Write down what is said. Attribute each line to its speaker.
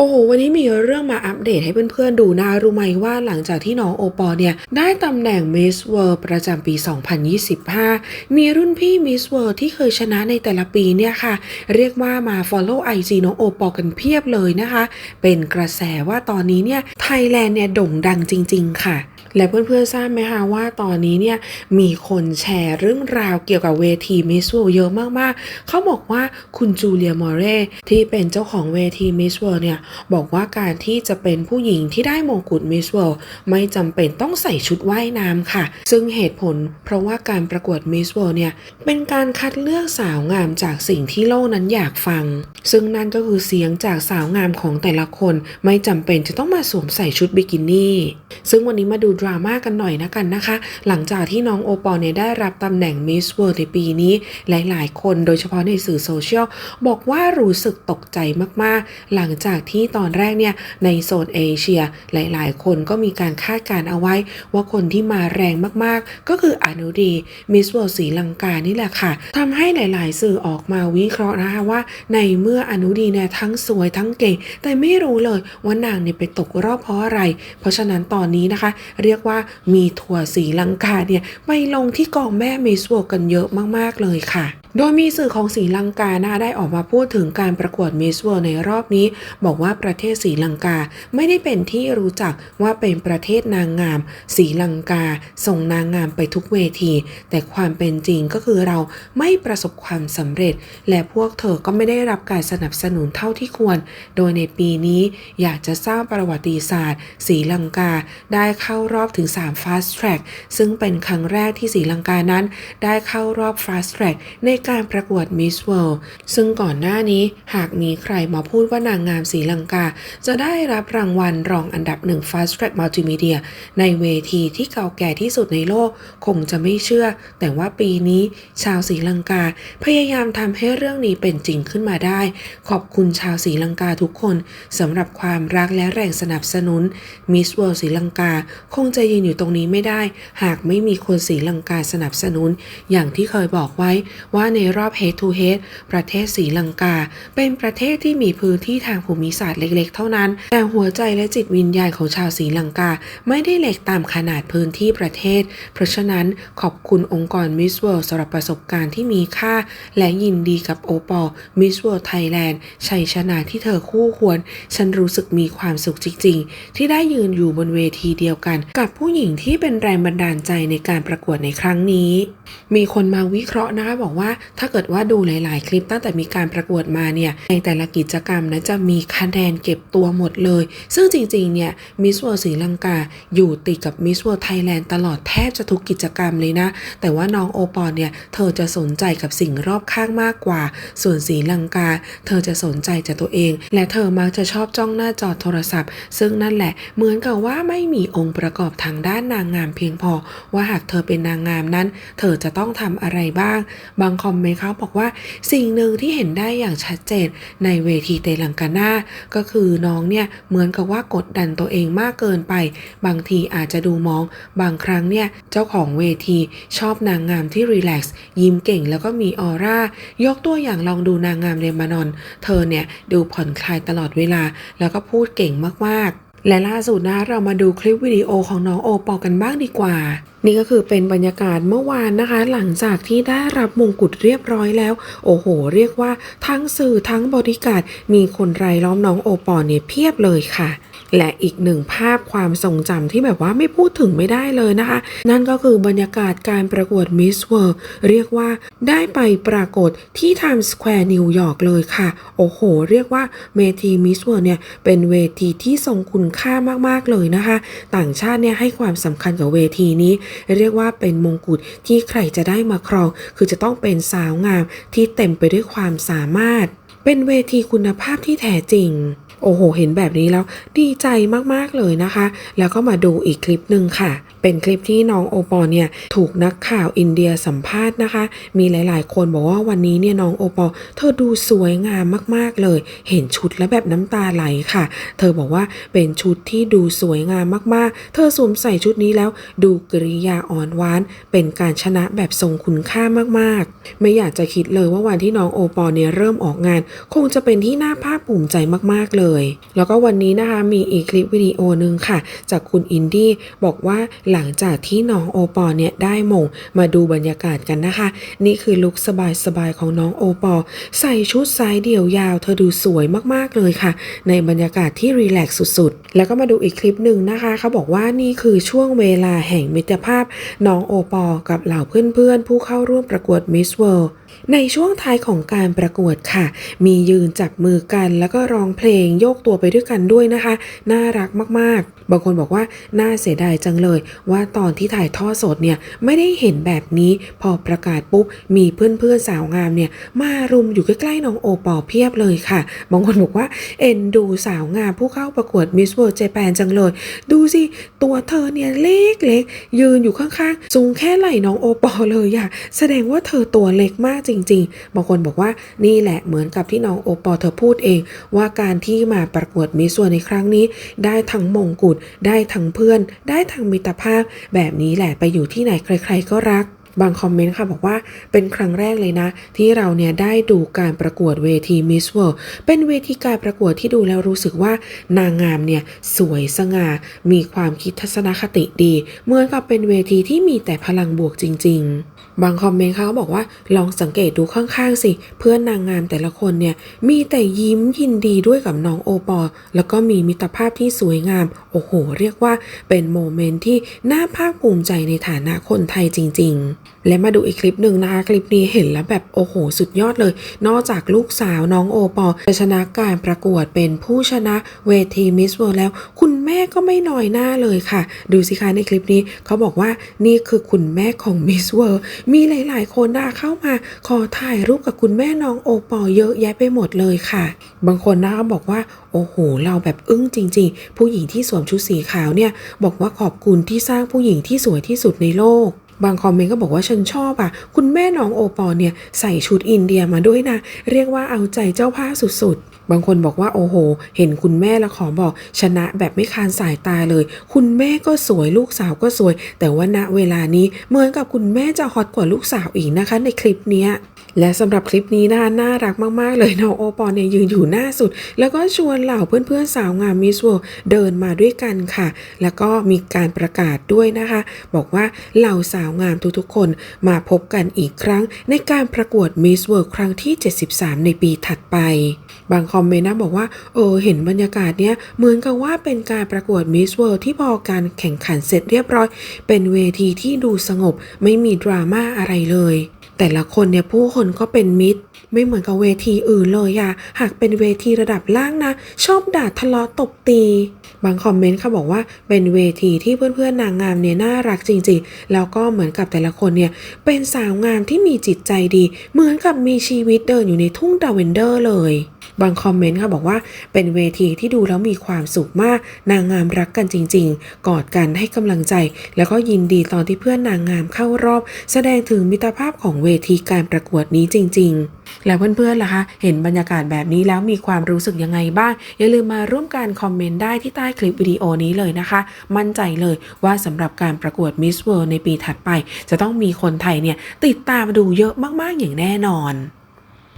Speaker 1: โอ้โห วันนี้มีเรื่องมาอัปเดตให้เพื่อนๆดูนะรู้ไหมว่าหลังจากที่น้องโอปอล์เนี่ย ได้ตำแหน่งมิสเวิร์ประจำปี 2025 มีรุ่นพี่มิสเวิร์ที่เคยชนะในแต่ละปีเนี่ยค่ะ เรียกว่ามา follow IG น้องโอปอล์กันเพียบเลยนะคะ เป็นกระแสว่าตอนนี้เนี่ยไทยแลนด์เนี่ยโด่งดังจริง ๆ ค่ะ และเพื่อนๆทราบไหมคะว่าตอนนี้เนี่ยมีคนแชร์เรื่องราวเกี่ยวกับเวที Miss World เยอะมากๆ เขาบอกว่าคุณจูเลียมอร์เรที่เป็นเจ้าของเวที Miss World เนี่ยบอกว่าการที่จะเป็นผู้หญิงที่ได้มงกุฎ Miss World ไม่จำเป็นต้องใส่ชุดว่ายน้ำค่ะ ซึ่งเหตุผลเพราะว่าการประกวด Miss World เนี่ยเป็นการคัดเลือกสาวงามจากสิ่งที่โลกนั้นอยากฟัง ซึ่งนั่นก็คือเสียงจากสาวงามของแต่ละคน ไม่จำเป็นจะต้องมาสวมใส่ชุดบิกินี่ซึ่งวันนี้มาดูดราม่ากันหน่อยนะกันนะคะ หลังจากที่น้องโอปอลเนี่ยได้รับตำแหน่ง Miss World ในปีนี้ หลายๆ คนโดยเฉพาะในสื่อโซเชียล บอกว่ารู้สึกตกใจมากๆ หลังจากที่ตอนแรกเนี่ยในโซนเอเชีย หลายๆ คนก็มีการคาดการเอาไว้ ว่าคนที่มาแรงมากๆ ก็คืออนุดีมิสเวิลด์ศรีลังกานี่แหละค่ะทำให้หลาย ๆ สื่อออกมาวิเคราะห์นะคะว่า ในเมื่ออนุดีเนี่ยทั้งสวยทั้งเก่ง แต่ไม่รู้เลยว่านางเนี่ยไปตกรอบเพราะอะไร เพราะฉะนั้นตอนนี้นะคะเรีียกว่ามีถั่วสีลังกาเนี่ยไปลงที่กองแม่มิสวกันเยอะมากๆเลยค่ะ โดยมีสื่อของศรีลังกานะคะได้ออกมาพูดถึงการประกวด Miss World ในรอบนี้ บอกว่าประเทศศรีลังกาไม่ได้เป็นที่รู้จักว่าเป็นประเทศนางงามศรีลังกา ส่งนางงามไปทุกเวที แต่ความเป็นจริงก็คือเราไม่ประสบความสำเร็จ และพวกเธอก็ไม่ได้รับการสนับสนุนเท่าที่ควร โดยในปีนี้อยากจะสร้างประวัติศาสตร์ศรีลังกาได้เข้ารอบถึง3 Fast Track ซึ่งเป็นครั้งแรกที่ศรีลังกานั้น ได้เข้ารอบ Fast Track ในการประกวด Miss World ซึ่งก่อนหน้านี้หากมีใครมาพูดว่านางงามศรีลังกา จะได้รับรางวัลรองอันดับหนึ่ง Fast Track Multimedia ในเวทีที่เก่าแก่ที่สุดในโลกคงจะไม่เชื่อ แต่ว่าปีนี้ชาวศรีลังกา พยายามทำให้เรื่องนี้เป็นจริงขึ้นมาได้ ขอบคุณชาวศรีลังกาทุกคนสำหรับความรักและแรงสนับสนุน Miss World ศรีลังกาคงจะยืนอยู่ตรงนี้ไม่ได้ หากไม่มีคนศรีลังกาสนับสนุน อย่างที่เคยบอกไว้ว่าในรอบ Head to Head ประเทศศรีลังกา เป็นประเทศที่มีพื้นที่ทางภูมิศาสตร์เล็กๆ เท่านั้น แต่หัวใจและจิตวิญญาณของชาวศรีลังกา ไม่ได้เล็กตามขนาดพื้นที่ประเทศ เพราะฉะนั้นขอบคุณองค์กร Miss World สำหรับประสบการณ์ที่มีค่า และยินดีกับโอปอ Miss World Thailand ชัยชนะที่เธอคู่ควร ฉันรู้สึกมีความสุขจริง ๆ ที่ได้ยืนอยู่บนเวทีเดียวกัน กับผู้หญิงที่เป็นแรงบันดาลใจในการประกวดในครั้งนี้ มีคนมาวิเคราะห์นะคะบอกว่าถ้าเกิดว่าดูหลาย ๆ คลิปตั้งแต่มีการประกวดมาเนี่ยในแต่ละกิจกรรมนะจะมีคะแนนเก็บตัวหมดเลย ซึ่งจริง ๆ เนี่ยมิสวศรีลังกาอยู่ติดกับมิสวไทยแลนด์ตลอดแทบจะทุกกิจกรรมเลยนะ แต่ว่าน้องโอปอลเนี่ยเธอจะสนใจกับสิ่งรอบข้างมากกว่า ส่วนศรีลังกา เธอจะสนใจจากตัวเอง และเธอมักจะชอบจ้องหน้าจอโทรศัพท์ ซึ่งนั่นแหละเหมือนกับว่าไม่มีองค์ประกอบทางด้านนางงามเพียงพอ ว่าหากเธอเป็นนางงามนั้น เธอจะต้องทำอะไรบ้าง บางคอมเมนต์เขาบอกว่าสิ่งหนึ่งที่เห็นได้อย่างชัดเจนในเวทีเตลังกาน่าก็คือน้องเนี่ยเหมือนกับว่ากดดันตัวเองมากเกินไป บางทีอาจจะดูมอง บางครั้งเนี่ยเจ้าของเวทีชอบนางงามที่รีแลกซ์ยิ้มเก่งแล้วก็มีออร่ายกตัวอย่างลองดูนางงามเลมานอน เธอเนี่ยดูผ่อนคลายตลอดเวลา แล้วก็พูดเก่งมากๆ และล่าสุดนะเรามาดูคลิปวิดีโอของน้องโอปอลกันบ้างดีกว่า นี่ก็คือเป็นบรรยากาศเมื่อวานนะคะ หลังจากที่ได้รับมงกุฎเรียบร้อยแล้ว โอ้โห เรียกว่าทั้งสื่อทั้งบริการมีคนไรล้อมน้องโอปอลเนี่ยเพียบเลยค่ะ และอีกหนึ่งภาพความทรงจำที่แบบว่าไม่พูดถึงไม่ได้เลยนะคะ นั่นก็คือบรรยากาศการประกวด Miss World เรียกว่าได้ไปปรากฏที่ Times Square นิวยอร์กเลยค่ะ โอ้โห เรียกว่าเวที Miss World เนี่ยเป็นเวทีที่ทรงคุณค่ามากๆเลยนะคะ ต่างชาติเนี่ยให้ความสำคัญกับเวทีนี้ เรียกว่าเป็นมงกุฎที่ใครจะได้มาครอง คือจะต้องเป็นสาวงามที่เต็มไปด้วยความสามารถ เป็นเวทีคุณภาพที่แท้จริง โอ้โห เห็นแบบนี้แล้วดีใจมากๆเลยนะคะ แล้วก็มาดูอีกคลิปหนึ่งค่ะเป็นคลิปที่น้องโอปอลเนี่ยถูกนักข่าวอินเดียสัมภาษณ์นะคะ มีหลาย ๆ คนบอกว่าวันนี้เนี่ยน้องโอปอลเธอดูสวยงามมาก ๆ เลย เห็นชุดแล้วแบบน้ำตาไหลค่ะ เธอบอกว่าเป็นชุดที่ดูสวยงามมาก ๆ เธอสวมใส่ชุดนี้แล้วดูกริยาอ่อนหวาน เป็นการชนะแบบทรงคุณค่ามาก ๆ ไม่อยากจะคิดเลยว่าวันที่น้องโอปอลเนี่ยเริ่มออกงาน คงจะเป็นที่น่าภาคภูมิใจมาก ๆ เลย แล้วก็วันนี้นะคะมีอีกคลิปวิดีโอหนึ่งค่ะ จากคุณอินดี้บอกว่าหลังจากที่น้องโอปอลเนี่ยได้มงมาดูบรรยากาศกันนะคะ นี่คือลุคสบายๆของน้องโอปอลใส่ชุดไซส์เดี่ยวยาวเธอดูสวยมากๆเลยค่ะ ในบรรยากาศที่รีแลกซ์สุดๆ แล้วก็มาดูอีกคลิปหนึ่งนะคะเขาบอกว่านี่คือช่วงเวลาแห่งมิตรภาพ น้องโอปอลกับเหล่าเพื่อนๆ ผู้เข้าร่วมประกวดมิสเวิลด์ ในช่วงท้ายของการประกวดค่ะ มียืนจับมือกัน แล้วก็ร้องเพลงโยกตัวไปด้วยกันด้วยนะคะ น่ารักมากๆ บางคนบอกว่าน่าเสียดายจังเลย ว่าตอนที่ถ่ายทอดสดเนี่ยไม่ได้เห็นแบบนี้พอประกาศปุ๊บ มีเพื่อนๆสาวงามเนี่ยมารุมอยู่ใกล้ๆน้องโอปอเพียบเลยค่ะ บางคนบอกว่าเอ็นดูสาวงามผู้เข้าประกวด Miss World Japan จังเลย ดูสิตัวเธอเนี่ยเล็กๆยืนอยู่ข้างๆสูงแค่ไหล่น้องโอปอเลยอะแสดงว่าเธอตัวเล็กมากจริง ๆ บางคนบอกว่านี่แหละเหมือนกับที่น้องโอปอลเธอพูดเอง ว่าการที่มาประกวดมิส s ว r ในครั้งนี้ ได้ทั้งมงกุฎได้ทั้งเพื่อน ได้ทั้งมิตรภาพ แบบนี้แหละไปอยู่ที่ไหนใคร ๆ ก็รักบางคอมเมนต์ค่ะบอกว่าเป็นครั้งแรกเลยนะ ที่เราเนี่ยได้ดูการประกวดเวที Miss World เป็นเวทีการประกวดที่ดูแล้วรู้สึกว่านางงามเนี่ยสวยสง่า มีความคิดทัศนคติดี เหมือนกับเป็นเวทีที่มีแต่พลังบวกจริง ๆ บางคอมเมนต์เขาบอกว่าลองสังเกตดูข้างๆสิ เพื่อนนางงามแต่ละคนเนี่ย มีแต่ยิ้มยินดีด้วยกับน้องโอปอลแล้วก็มีมิตรภาพที่สวยงาม โอ้โห เรียกว่าเป็นโมเมนต์ที่น่าภาคภูมิใจในฐานะคนไทยจริง ๆ และมาดูอีกคลิปหนึ่งนะคะ คลิปนี้เห็นแล้วแบบโอ้โห สุดยอดเลย นอกจากลูกสาวน้องโอปอลจะชนะการประกวดเป็นผู้ชนะเวทีมิสเวิร์แล้ว คุณแม่ก็ไม่น้อยหน้าเลยค่ะ ดูสิคะในคลิปนี้เขาบอกว่านี่คือคุณแม่ของมิสเวิร์มีหลาย ๆ คนนะเข้ามาขอถ่ายรูปกับคุณแม่น้องโอปอเยอะแยะไปหมดเลยค่ะ บางคนนะก็บอกว่าโอ้โห เราแบบอึ้งจริง ๆ ผู้หญิงที่สวมชุดสีขาวเนี่ย บอกว่าขอบคุณที่สร้างผู้หญิงที่สวยที่สุดในโลก บางคอมเมนต์ก็บอกว่าฉันชอบอะ คุณแม่น้องโอปอเนี่ยใส่ชุดอินเดียมาด้วยนะ เรียกว่าเอาใจเจ้าผ้าสุดๆ บางคนบอกว่าโอ้โห เห็นคุณแม่แล้วขอบอกชนะแบบไม่คานสายตาเลย คุณแม่ก็สวยลูกสาวก็สวย แต่ว่าณเวลานี้เหมือนกับคุณแม่จะฮอตกว่าลูกสาวอีกนะคะ ในคลิปเนี้ยและสำหรับคลิปนี้นะคะน่ารักมาก ๆ เลยน้องโอปอลเนี่ยยืนอยู่หน้าสุด แล้วก็ชวนเหล่าเพื่อน ๆ สาวงามมิสเวิลเดินมาด้วยกันค่ะ แล้วก็มีการประกาศด้วยนะคะ บอกว่าเหล่าสาววงามทุกๆคนมาพบกันอีกครั้งในการประกวดมิสเวิลด์ครั้งที่ 73 ในปีถัดไป บางคอมเมนต์นะบอกว่า เออ เห็นบรรยากาศเนี้ยเหมือนกับว่าเป็นการประกวดมิสเวิลด์ที่พอการแข่งขันเสร็จเรียบร้อย เป็นเวทีที่ดูสงบ ไม่มีดราม่าอะไรเลย แต่ละคนเนี่ยผู้คนก็เป็นมิตร ไม่เหมือนกับเวทีอื่นเลยอะหากเป็นเวทีระดับล่างนะ ชอบด่าทะเลาะตบตี บางคอมเมนต์ค่ะบอกว่าเป็นเวทีที่เพื่อนๆนางงามเนี่ยน่ารักจริงๆ แล้วก็เหมือนกับแต่ละคนเนี่ยเป็นสาวงามที่มีจิตใจดี เหมือนกับมีชีวิตเดินอยู่ในทุ่งดาเวนเดอร์เลย บางคอมเมนต์ค่ะบอกว่าเป็นเวทีที่ดูแล้วมีความสุขมาก นางงามรักกันจริง ๆ กอดกันให้กำลังใจ แล้วก็ยินดีตอนที่เพื่อนนางงามเข้ารอบ แสดงถึงมิตรภาพของเวทีการประกวดนี้จริง ๆแล้วเพื่อนๆล่ะคะ เห็นบรรยากาศแบบนี้แล้วมีความรู้สึกยังไงบ้าง อย่าลืมมาร่วมกันคอมเมนต์ได้ที่ใต้คลิปวิดีโอนี้เลยนะคะ มั่นใจเลยว่าสำหรับการประกวด Miss World ในปีถัดไป จะต้องมีคนไทยเนี่ย ติดตามดูเยอะมากๆอย่างแน่นอน